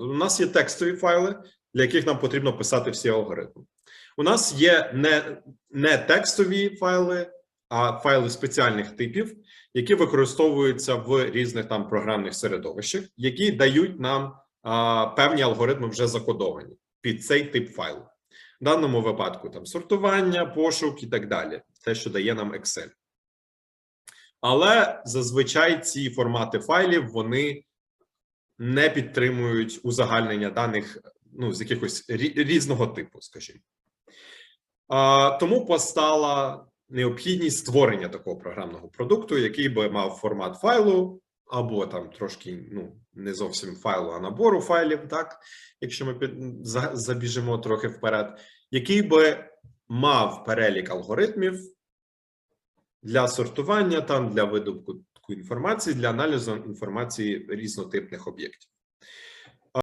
У нас є текстові файли, для яких нам потрібно писати всі алгоритми. У нас є не, не текстові файли, а файли спеціальних типів, які використовуються в різних там програмних середовищах, які дають нам а, певні алгоритми вже закодовані під цей тип файлу. В даному випадку там сортування, пошук і так далі. Те, що дає нам Excel. Але зазвичай ці формати файлів вони не підтримують узагальнення даних ну, з якихось різного типу, скажімо. А, тому постала необхідність створення такого програмного продукту, який би мав формат файлу, або там трошки ну, не зовсім файлу, а набору файлів, так, якщо ми під, забіжимо трохи вперед, який би мав перелік алгоритмів для сортування, там для видобутку інформації, для аналізу інформації різнотипних об'єктів.